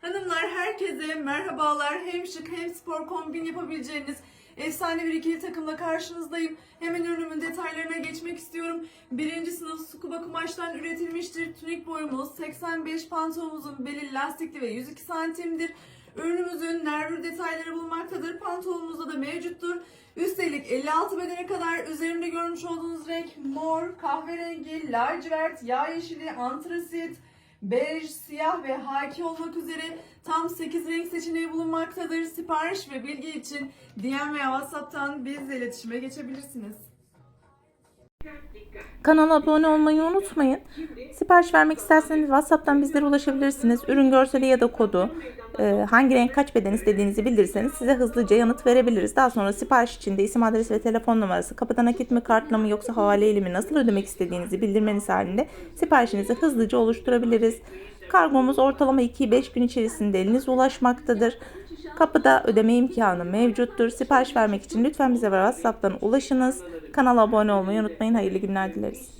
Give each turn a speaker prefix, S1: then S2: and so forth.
S1: Hanımlar herkese merhabalar. Hem şık hem spor kombin yapabileceğiniz efsane bir ikili takımla karşınızdayım. Hemen ürünümün detaylarına geçmek istiyorum. Birinci sınıf scuba kumaştan üretilmiştir. Tunik boyumuz 85 pantolonumuzun beli lastikli ve 102 santimdir. Ürünümüzün nervür detayları bulunmaktadır. Pantolonumuzda da mevcuttur. Üstelik 56 bedene kadar üzerinde görmüş olduğunuz renk mor, kahverengi, lacivert, yağ yeşili, antrasit, bej, siyah ve haki olmak üzere tam 8 renk seçeneği bulunmaktadır. Sipariş ve bilgi için DM veya WhatsApp'tan bizle iletişime geçebilirsiniz.
S2: Kanala abone olmayı unutmayın. Sipariş vermek isterseniz WhatsApp'tan bizlere ulaşabilirsiniz. Ürün görseli ya da kodu, hangi renk kaç beden istediğinizi bildirirseniz size hızlıca yanıt verebiliriz. Daha sonra sipariş için de isim adresi ve telefon numarası, kapıdan nakit mi kartla mı yoksa havaleyle mi nasıl ödemek istediğinizi bildirmeniz halinde siparişinizi hızlıca oluşturabiliriz. Kargomuz ortalama 2-5 gün içerisinde elinize ulaşmaktadır. Kapıda ödeme imkanı mevcuttur. Sipariş vermek için lütfen bize WhatsApp'tan ulaşınız. Kanala abone olmayı unutmayın. Hayırlı günler dileriz.